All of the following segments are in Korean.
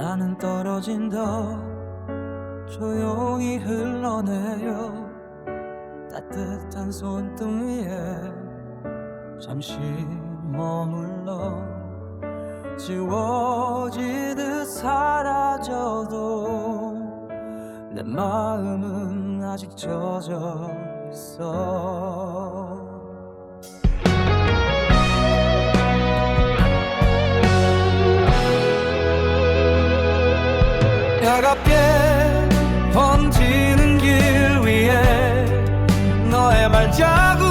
나는 떨어진다 조용히 흘러내려 따뜻한 손등 위에 잠시 머물러 지워지듯 사라져도 내 마음은 아직 젖어 있어. 차갑게 번지는 길 위에 너의 말자국.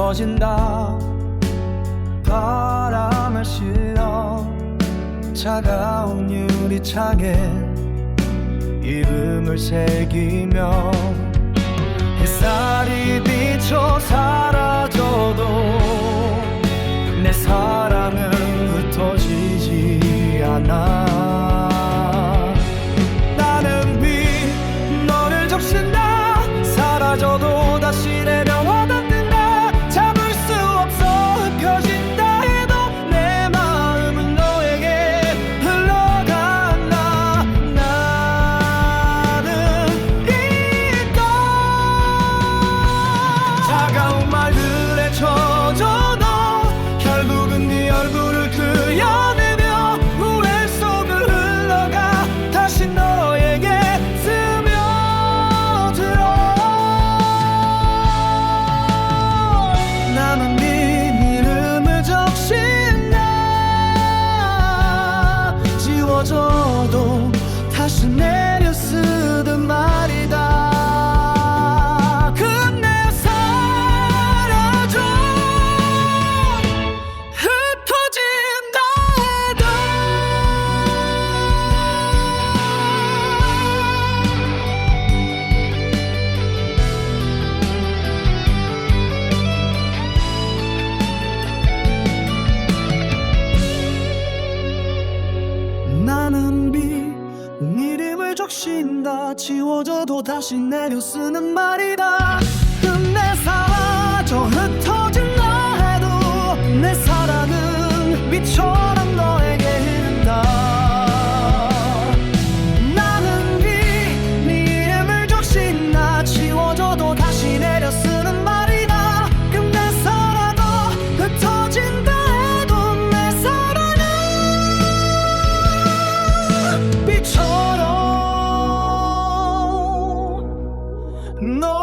깊어진다. 바람을 실어 차가운 유리창에 이름을 새기며 햇살이 비쳐 사라져도 역시인 다 지워져도 다시 내려 쓰는 말이다. 그 끝내 사라져 No.